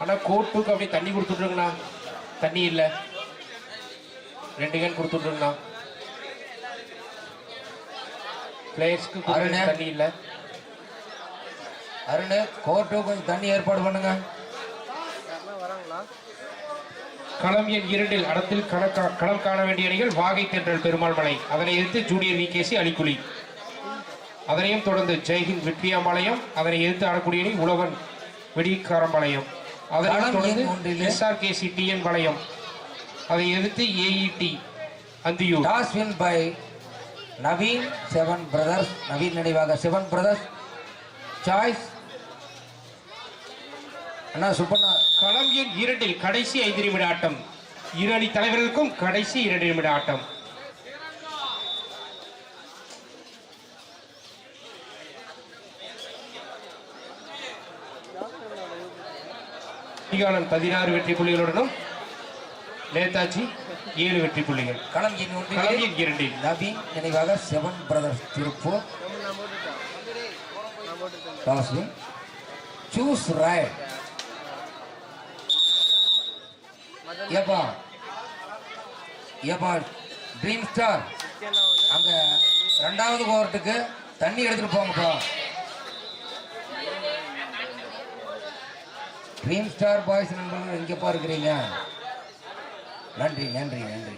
அண்ணா கோட்டுக்கு அப்படியே தண்ணி கொடுத்துட்ருங்கண்ணா தண்ணி இல்லை. ரெண்டு கேன் கொடுத்துட்ருங்கண்ணா பிளேயர்ஸ்க்கு. தண்ணி இல்லை. அருண் கோர்ட்டு கொஞ்சம் தண்ணி ஏற்பாடு பண்ணுங்க. களம் எண் இரண்டில் அடத்தில் களம் காண வேண்டிய அணிகள் வாகை தென்றல் பெருமாள் மலை. அதனை எதிர்த்து ஜூனியர் விகேசி அலிக்குழி அதனையும் தொடர்ந்து ஜெய்ஹிந்த் விட்பியாம்பாளையம் அதனை எதிர்த்து ஆடக்கூடிய அணி உழவன் வெடிக்காரம்பாளையம். களம் தொடர்ந்து எண் ஒன்றிலே. எஸ்ஆர்கேசி டிஎன் பாளையம் அதை எதிர்த்து AET Anthiyur. Toss win by Naveen seven brothers Naveen நினைவாக செவன் பிரதர்ஸ் சாய்ஸ் அண்ணா சுப்பண்ணா களம் எண் இரண்டில் கடைசி ஐந்து நிமிட ஆட்டம். இரு அணி தலைவர்களுக்கும் கடைசி இரண்டு நிமிட ஆட்டம். ஸ்ரீகானந்த் பதினாறு வெற்றி புள்ளிகளுடனும் நேதாஜி ஏழு வெற்றி புள்ளிகள். களம் எண் ஒன்றிலே இரண்டில். நவீன் நினைவாக seven brothers Tiruppur. Choose right ஏப்பா. ஏப்பா ட்ரீம் ஸ்டார் அங்க ரெண்டாவது கோர்ட்டுக்கு தண்ணி எடுத்துட்டு போங்கப்பா. ட்ரீம் ஸ்டார் பாய்ஸ் நண்பர்கள் எங்கப்பா இருக்கிறீங்க. நன்றி நன்றி நன்றி.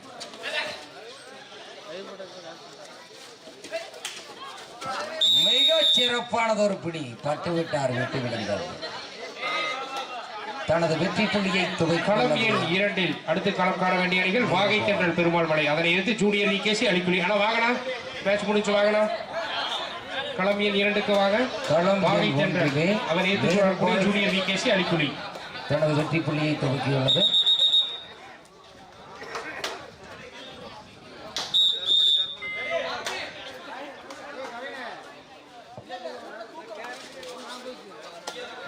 மிக சிறப்பானது ஒரு பிடி. பட்டு விட்டார் வெட்டி விடுங்கள் தனது வெற்றி புள்ளியை களம் எண் துவைக்க இரண்டில் அடுத்து களம் காண வேண்டிய அணிகள் வாகை தென்றல் பெருமாள் மலை. அதனை எதிர்த்து ஜூனியர் விகேசி அலிக்குழி ஆனா வாங்கண்ணா மேட்ச் முடிச்சு வாங்கண்ணா களம் எண் இரண்டுக்கு வாங்க தென்றல் ஒன்றிலே அதனை எதிர்த்து சொல்லக்கூடிய ஜூனியர் விகேசி அலிக்குழி தனது வெற்றி புள்ளியை துவக்கியுள்ளது.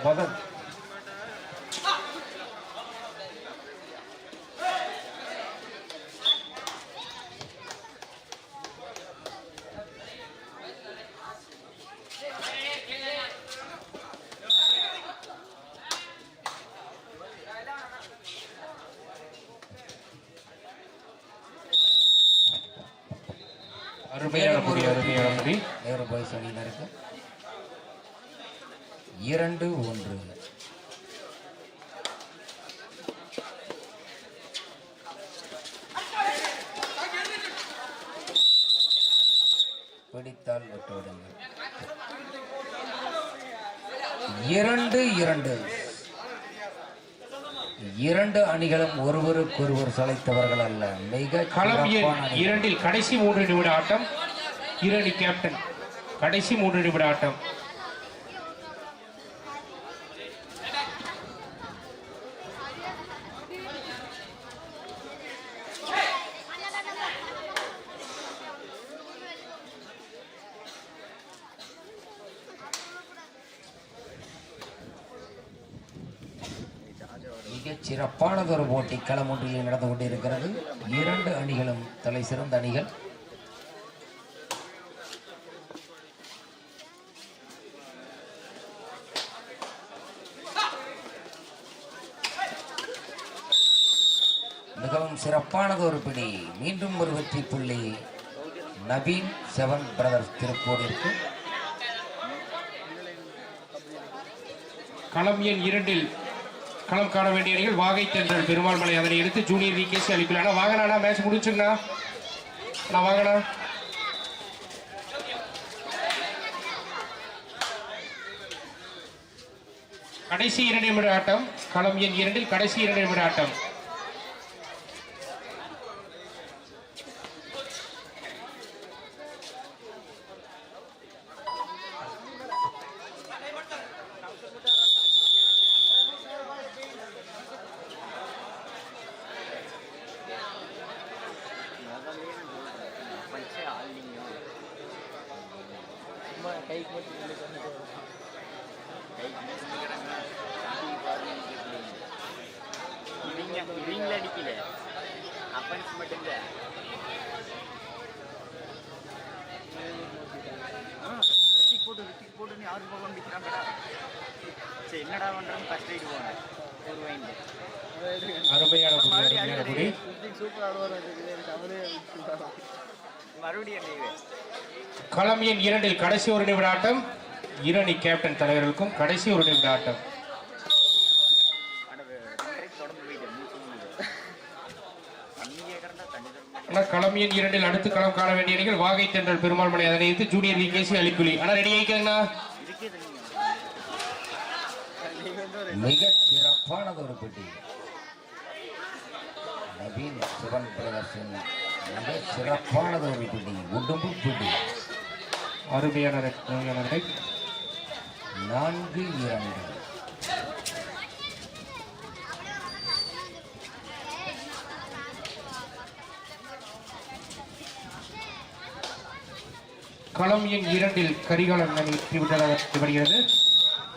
மதன் அருமையான முடி அருமையான முடி நேரு பாய்ஸ் அணியினருக்கு இரண்டு ஒன்று பிடித்தால் விட்டு விடுங்கள் இரண்டு இரண்டு. இரண்டு அணிகளும் ஒருவருக்கொருவர் சளைத்தவர்கள் அல்ல. மிக களம். இரண்டில் கடைசி மூன்று நிமிட ஆட்டம். இரண்டு கேப்டன். கடைசி மூன்று நிமிட ஆட்டம் மிகச் சிறப்பானதொரு போட்டி களம் ஒன்றில் நடந்து கொண்டிருக்கிறது. இரண்டு அணிகளும் தலை சிறந்த அணிகள். மிகவும் சிறப்பானது ஒரு பிடி. மீண்டும் ஒரு வெற்றி புள்ளி. நவீன் செவன் பிரதர்ஸ் திருப்பூரிற்கு களம் எண் இரண்டில் களம் காண வேண்டிய அணிகள் வாகை தென்றல் பெருமாள் மலை. அதனை எடுத்து ஜூனியர் விகேசி அளிக்கலாம் வாங்கண்ணா மேட்ச் முடிச்சுங்கண்ணா நான் வாங்கண்ணா கடைசி இரண்டு நிமிட ஆட்டம். களம் எண் இரண்டில் கடைசி இரண்டு நிமிட ஆட்டம். களம் எண் இரண்டில் கடைசி ஒரு நிமிட ஆட்டம். இரணி கேப்டன் தலைவர்களுக்கும் கடைசி ஒரு நிமிட ஆட்டம். களம் எண் இரண்டில் அடுத்து களம் காண வேண்டிய அணிகள் வாகை தென்றல் பெருமாள் மலை அதனை எதிர்த்து ஜூனியர் விகேசி அலிக்குலி ஆனா ரெடி ஆயிக்கங்கண்ணா மிக சிறப்பானது ஒரு பெட்டி. நவீன் சிவன் பிரதர்ஷன் சிறப்பானது ஒரு பெட்டி உடும்பு பெட்டி அருமையான red, நான்கு இரண்டு. களம் எண் இரண்டில் கரிகாலன் அணி வெற்றி பெற்றதாக வருகிறது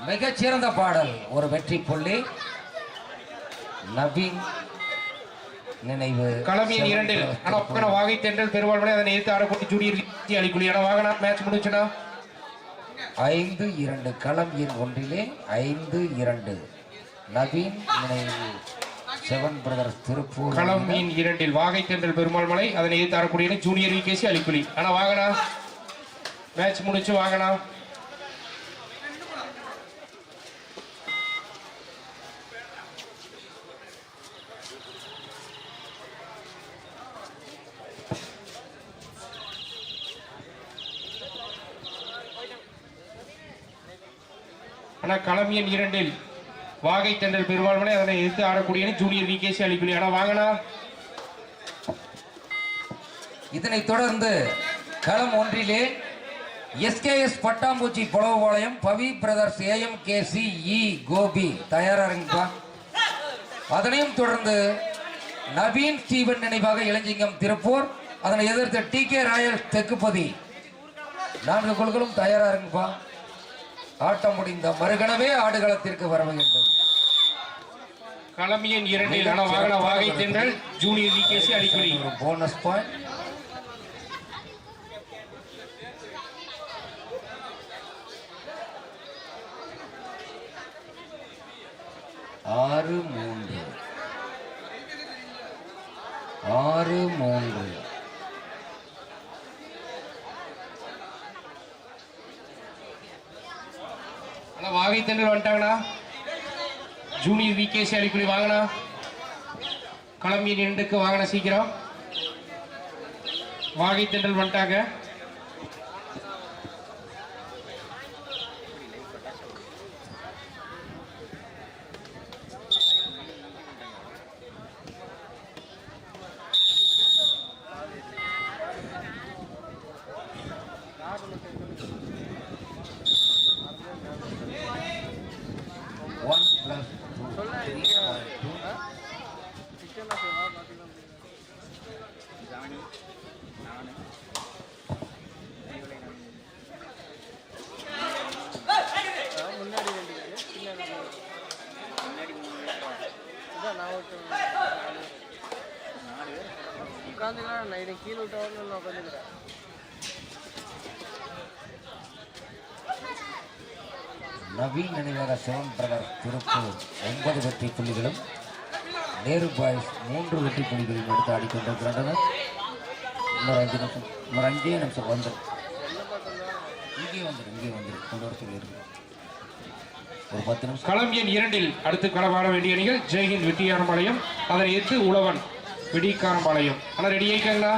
மிகச்சிறந்த பாடல் ஒரு வெற்றி புள்ளி நவீன் நினைவு களம் எண் இரண்டில் ஆனா பக்கம் வாகை தென்றல் மலை அதனை எதிர்த்து ஆடக்கூடிய ஜூனியர் விகேசி அலிக்குலி ஆனா வாங்கினா மேட்ச் முடிஞ்சுனா? ஐந்து இரண்டு. களம் எண் ஒன்றிலே ஐந்து இரண்டு. நவீன் நினைவு. செவன் பிரதர்ஸ் திருப்பூர் களம் எண் இரண்டில் வாகை தென்றல் பெருமாள் மலை அதனை எதிர்த்து ஆடக்கூடிய ஜூனியர் விகேசி அலிக்குலி ஆனா வாங்கண்ணா மேட்ச் முடிச்சு வாங்கண்ணா ஆனால் களம் எண் இரண்டில் வாகை தென்றல் பெருமாள் அதனை எதிர்த்து ஆடக்கூடிய ஜூனியர் வி. விகேசி அலிக்குலி ஆனால் வாங்கண்ணா. இதனைத் தொடர்ந்து களம் ஒன்றிலே எஸ்கேஎஸ் பட்டாம்பூச்சி Pulavapalayam Pavi brothers AM KC E. Gobi தயாராக இருங்கப்பா அதனையும் தொடர்ந்து நவீன் ஸ்டீவன் நினைவாக இளஞ்சிங்கம் திருப்பூர் அதனை எதிர்த்த டி. கே. ராயல் தெக்குப்பதி. நான்கு குழுக்களும் தயாராக இருங்கப்பா ஆட்டம் முடிந்த மறுகணவே ஆடுகளத்திற்கு வர வேண்டும். களம் எண் இரண்டில் வாகன வாகை தென்றல் ஜூனியர் விகேசி அலிக்குலி ஒரு போனஸ் பாயிண்ட் ஆறு மூன்று. ஆறு மூன்று. வாகை தென்றல் வந்துட்டாங்கண்ணா. ஜூனியர் விகேசி அடிப்படை வாங்கண்ணா. களம் எண் இரண்டுக்கு வாங்கின சீக்கிரம். வாகை தென்றல் வந்துட்டாங்க one plus two three point two Johnny நானு இவளை நான் முன்னாடி ரெண்டு பேரு பின்னாடி ரெண்டு பேரு. முன்னாடி மூணு பேர் இதான் நான் ஒருத்தன் நாலு பேர் நான் இதை கீழே விட்டவங்க நான் உட்காந்துக்கிறேன். நவீன் நினைவாக சிவன் பிரதர் திருப்பூர் ஒன்பது வெற்றி புள்ளிகளும் நேரு பாய்ஸ் மூன்று வெற்றி புள்ளிகளையும் எடுத்து ஆடிக்கொண்டிருக்கின்றனர். இன்னொரு அஞ்சு நிமிஷம் இன்னொரு அஞ்சே நிமிஷம் வந்துடும் இங்கே வந்துடும் இங்கே வந்துடும் கொண்டு வர சொல்லியிருக்கேன் ஒரு பத்து நிமிஷம். களம் எண் இரண்டில் அடுத்து களமாட வேண்டிய அணிகள் ஜெய்ஹிந்த் வெட்டியாரம்பாளையம் அதனை எதிர்த்து உழவன் வெடிக்காரம்பாளையம் ஆனால் ரெடி ஆயிட்டாங்களா?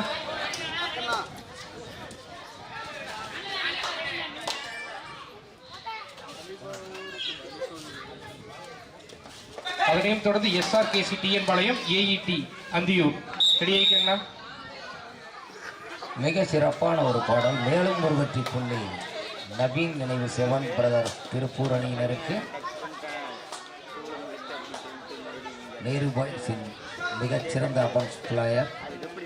அதனையும் தொடர்ந்து SRKC TN Palayam AET Anthiyur. Ready ஆயிக்கங்களா மிக சிறப்பான ஒரு பாடல் மேலும் ஒரு வெற்றி புள்ளி நவீன் நினைவு சிவன் பிரதர் திருப்பூர் அணியினருக்கு. நேரு சிங். மிகச்சிறந்த அபன்ஸ் பிளேயர் அது எப்படி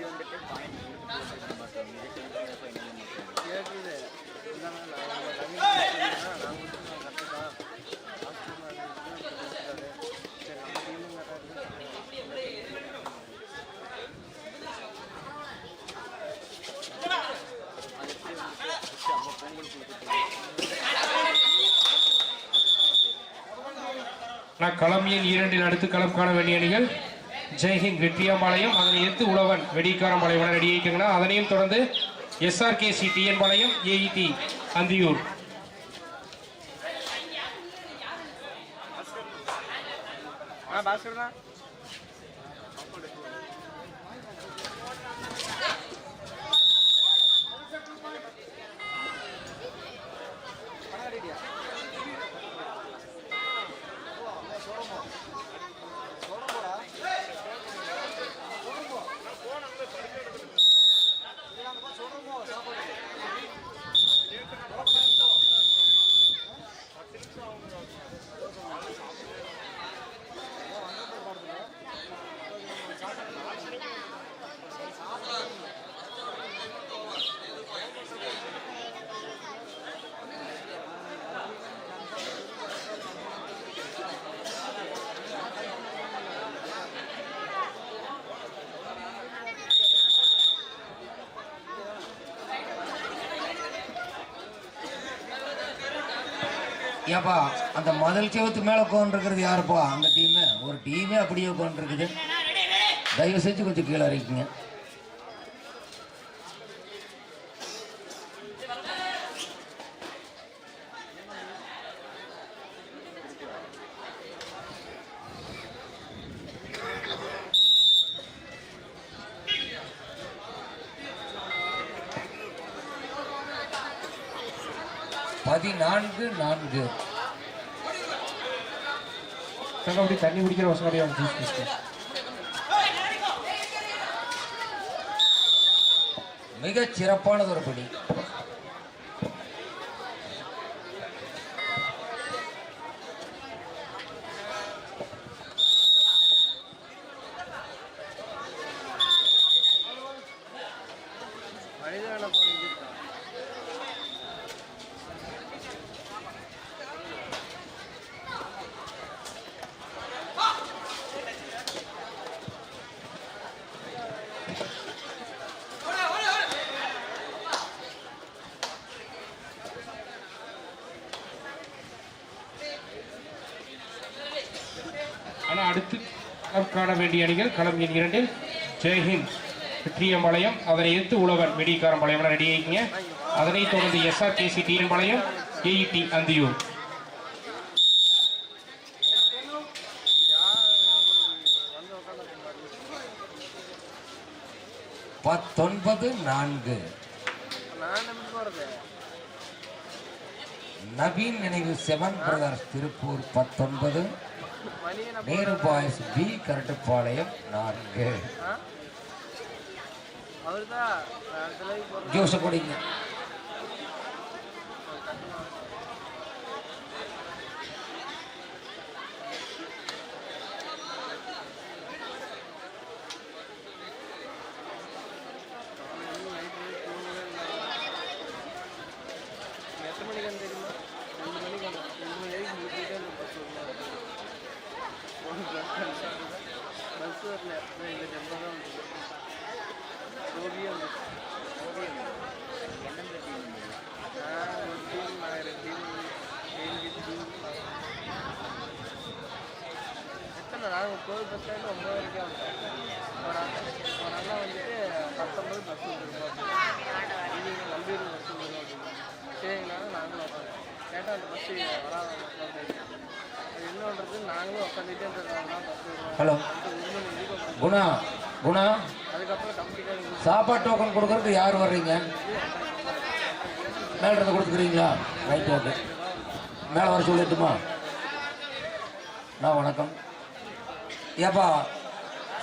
இரண்டில் அடுத்து களம் காண வேண்டிய அணிகள்? ஜெய்ஹிந்த் வெற்றியாம்பாளையம் அதனை எதிர்த்து உழவன் வெடிக்காரம்பாளையம் ரெடி ஆகிட்டாங்கன்னா அதனையும் தொடர்ந்து SRKC TN Palayam AET Anthiyur. ஏப்பா அந்த மதில் செவத்து மேல உட்காந்துருக்கிறது யாருப்பா? அந்த டீமு. ஒரு டீமே அப்படியே உட்காந்துருக்குது தயவு செஞ்சு கொஞ்சம் கீழே இறக்கிங்க பதினான்கு தங்க அப்படி தண்ணி குடிக்கிற வசதியாக ஜூஸ் குடிச்சு மிகச் சிறப்பானது ஒரு படி மனிதன போனீங்க ஆனால் அடுத்து களம் காண வேண்டிய அணிகள் களம் எண் இரண்டில் ஜெய்ஹிந்த் வெற்றியம்பாளையம் அதனை எதிர்த்து உழவன் வெடிக்காரம்பாளையம் ரெடி ஆகிங்க அதனைத் தொடர்ந்து SRKC TN Palayam AET Anthiyur. பத்தொன்பது நான்கு. நவீன் நினைவு செவன் பிரதர்ஸ் திருப்பூர் பத்தொன்பது. நேரு பாய்ஸ் பி கரட்டுப்பாளையம் நான்கு. ஜூஸ் குடிங்க ஹலோ. குணா குணா. சாப்பாடு டோக்கன் கொடுக்கறதுக்கு யார் வர்றீங்க? மேல இருந்து கொடுத்துக்கிறீங்களா? ரைட் ஓகே மேலே வர சொல்லட்டுமா? நான் வணக்கம். ஏப்பா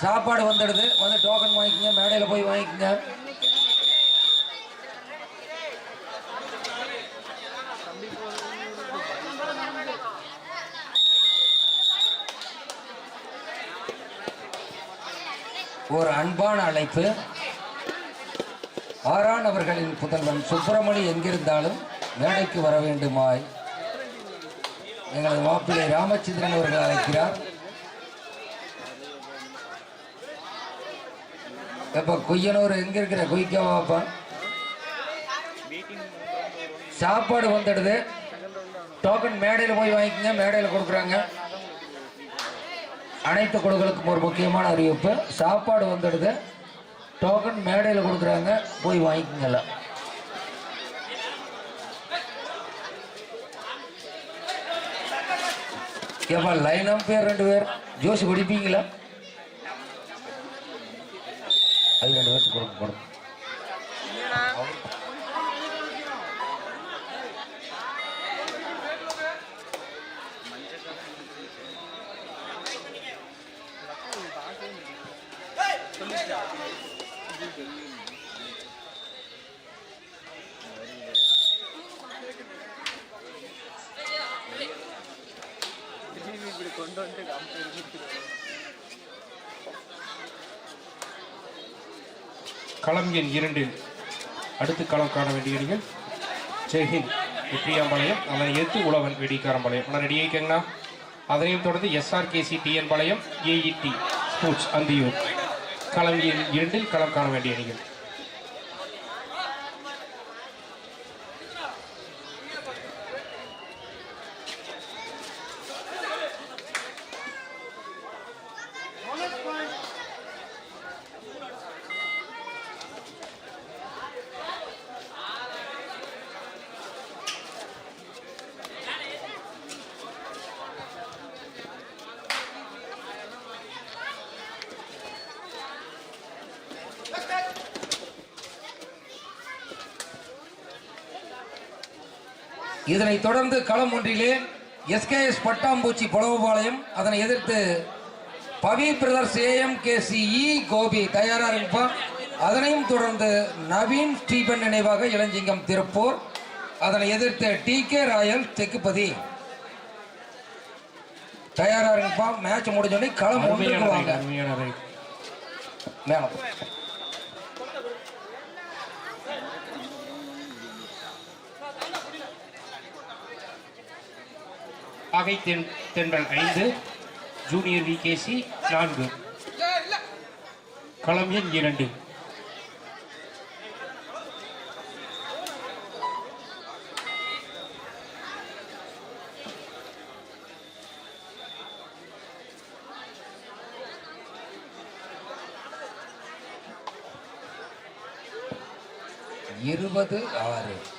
சாப்பாடு வந்துடுது. வந்து டோக்கன் வாங்கிக்கங்க மேடையில் போய் வாங்கிக்கங்க. ஒரு அன்பான அழைப்பு. ஆரான் அவர்களின் புதல்வன் சுப்பிரமணி எங்கிருந்தாலும் மேடைக்கு வர வேண்டுமாய். எங்களது மாப்பிள்ளை ராமச்சந்திரன் அவர்கள் அழைக்கிறார். எப்ப குய்யனூர் எங்க இருக்கிற கொய்க்காவாப்பா சாப்பாடு வந்துடுது. டோக்கன் மேடையில் போய் வாங்கிக்கங்க மேடையில் கொடுக்குறாங்க. அனைத்து குழுக்களுக்கும் ஒரு முக்கியமான அறிவிப்பு. சாப்பாடு வந்துடுது. டோக்கன் மேடையில் கொடுக்குறாங்க. போய் வாங்கிக்கோங்கல்ல. ஏப்பா லைனம் பேர் ரெண்டு பேர். ஜோசி குடிப்பீங்களா அது ரெண்டு பேர்த்துக்கு கொடுக்க இப்படி கொண்டு களம் எண் இரண்டில் அடுத்து களம் காண வேண்டிய அணிகள் ஜெய்ஹிந்த் வெற்றியாம்பாளையம் அதனை எதிர்த்து உழவன் வெடிக்காரம்பாளையம் ஆனால் ரெடி ஆகிக்கங்கண்ணா அதனையும் தொடர்ந்து SRKC TN Palayam AET sports Anthiyur. களம் இரண்டில் களம் காண வேண்டிய அணிகள் இதனைத் தொடர்ந்து களம் ஒன்றிலே எஸ்கேஎஸ் பட்டாம்பூச்சி புலவுபாளையம் அதனை எதிர்த்து Pavi brothers AM KCE Gobi தயாரா இருப்பா அதனையும் தொடர்ந்து நவீன் ஸ்டீபன் நினைவாக இளஞ்சிங்கம் திருப்பூர். அதனை எதிர்த்து டி கே ராயல் தெக்குப்பதி தயாரா இருப்பா மேட்ச் முடிஞ்சோடனே களம் ஒன்றுக்கு வாங்க அருமையான ரைட். மேலம் ஆகை தென் தென்றல் ஐந்து ஜூனியர் விகேசி நான்கு. களம் எண் இரண்டு. இருபது ஆறு.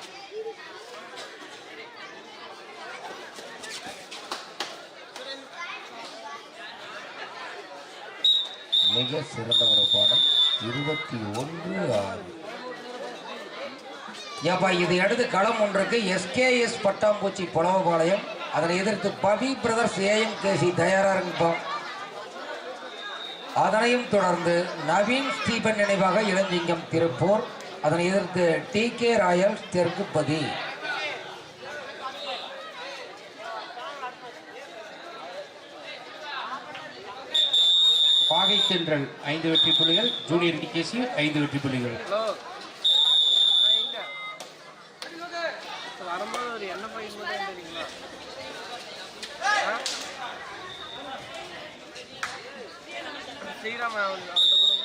மிக சிறந்த ஒரு பாடம் இருபத்தி ஒன்று ஆறு ஏப்பா இதை அடுத்து களம் ஒன்றுக்கு எஸ்கேஎஸ் பட்டாம்பூச்சி புலவபாளையம். அதனை எதிர்த்து பவி பிரதர்ஸ் ஏஎம் கேசி தயாரா இருப்போம் அதனையும் தொடர்ந்து நவீன் ஸ்டீபன் நினைவாக இளஞ்சிங்கம் திருப்பூர். அதனை எதிர்த்து டி கே ராயல் தெற்குப்பதி. தென்றல் ஐந்து வெற்றி புள்ளிகள். ஜூனியர் விகேசி ஐந்து வெற்றி புள்ளிகள்? ஸ்ரீராம் கொடுங்க.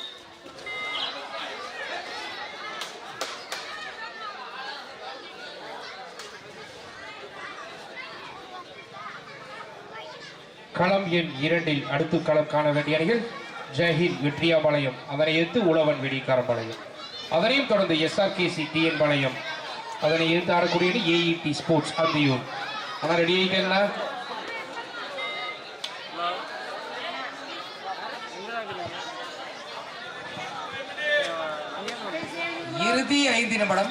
களம் எண் இரண்டில் அடுத்து களம் காண வேண்டிய அணிகள் ஜெயஹிந்த் வெற்றியாபாளையம் அதனை எதிர்த்து உழவன் வெடிக்காரம்பாளையம். அதனையும் தொடர்ந்து எஸ்ஆர்கேசி டிஎன் பாளையம் அதனை எதிர்த்து ஆடக்கூடிய ஏஇடி ஸ்போர்ட்ஸ் அந்தியூர் ஆனால் ரெடி ஆகிட்டீங்களா இறுதி ஐந்து நிமிடம்.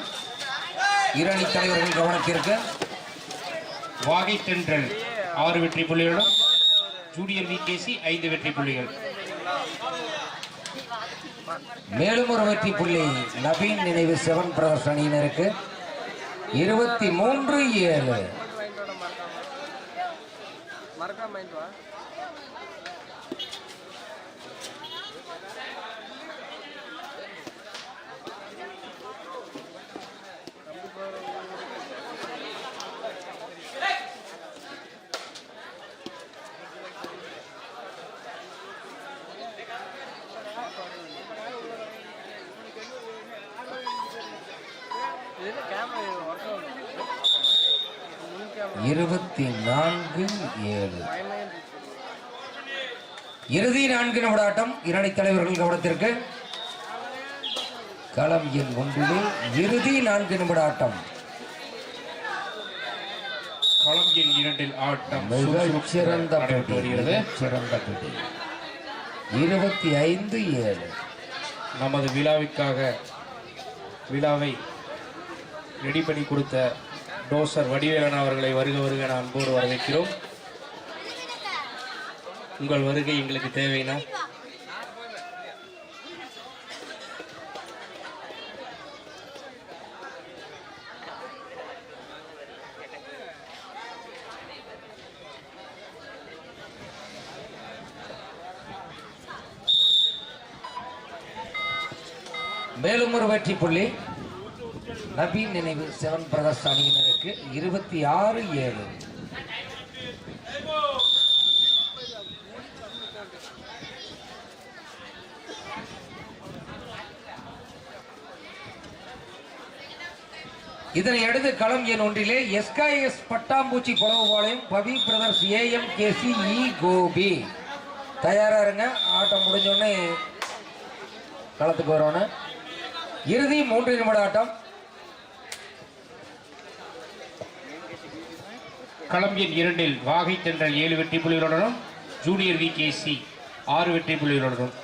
இரு அணி தலைவர்கள் கவனத்திற்கு. வாகை தென்றல் ஆறு வெற்றி புள்ளிகளும் ஜூனியர் விகேசி ஐந்து வெற்றி புள்ளிகள். மேலும் ஒரு வெற்றி புள்ளி. நவீன் நினைவு செவன் பிரதர்ஸ் அணியினருக்கு. இருபத்தி மூன்று ஏழு. மறக்காம இருபத்தி நான்கு ஏழு. இறுதி நான்கு நிமிட ஆட்டம் இரணி தலைவர்கள் கவனத்திற்கு. களம் எண் ஒன்றிலே இறுதி நான்கு நிமிட ஆட்டம் களம் எண் இரண்டில் ஆட்டம் சிறந்த வருகிறது சிறந்த போட்டி. இருபத்தி ஐந்து ஏழு. நமது விழாவிற்காக விழாவை ரெடி பண்ணி கொடுத்த டோசர் வடிவேலன் அவர்களை வருக வருக நான் அன்போடு வரவேற்கிறோம். உங்கள் வருகை எங்களுக்கு தேவைனா? மேலும் ஒரு வெற்றி புள்ளி. நபி நினைவு செவன் பிரதர்ஸ் அணியினருக்கு இருபத்தி ஆறு ஏழு. இதனை அடுத்து களம் எண் ஒன்றிலே எஸ்காஎஸ் பட்டாம்பூச்சி Kulavupalayam Pavi brothers AM KC E Gobi. தயாரா இருங்க. ஆட்டம் முடிஞ்சோடனே களத்துக்கு வரணும் இறுதி மூன்று நிமிட ஆட்டம். களம் எண் இரண்டில் வாகை தென்றல் ஏழு வெற்றி புள்ளிகளுடனும் ஜூனியர் வி ஆறு வெற்றி புள்ளிகளுடனும்.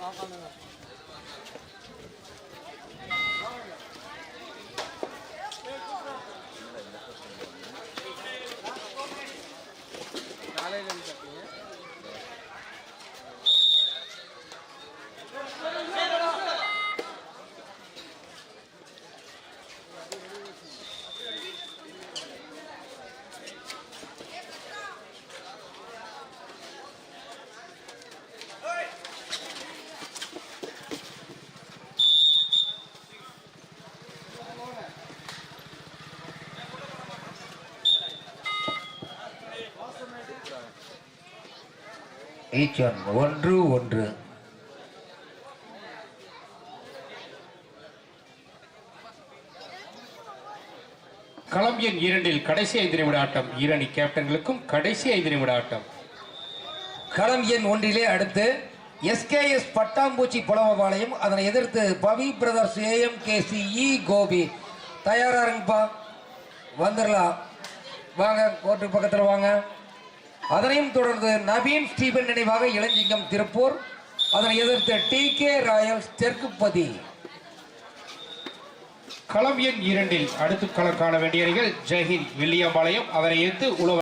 சாப்பாடு ஈச் ஒன் ஒன்று ஒன்று. களம் எண் இரண்டில் கடைசி ஐந்து நிமிட ஆட்டம் ஈரணி கேப்டன்களுக்கும் கடைசி ஐந்து நிமிட ஆட்டம் களம் எண் ஒன்றிலே அடுத்து எஸ்கேஎஸ் பட்டாம்பூச்சி புலவபாளையம் அதனை எதிர்த்து Pavi brothers AM KC E Gobi. தயாரா இருங்கப்பா. வந்துடலாம். வாங்க கோர்ட்டு பக்கத்தில் வாங்க. அதனையும் தொடர்ந்து நவீன் ஸ்டீபன் நினைவாக இளஞ்சிங்கம் திருப்பூர். அதனை எதிர்த்து டி கே ராயல்ஸ் தெற்குப்பதி. களம் எண் இரண்டில் அடுத்து களம் காண வேண்டிய அணிகள் வில்லியம்பாளையம். அதனை எதிர்த்து உழவர்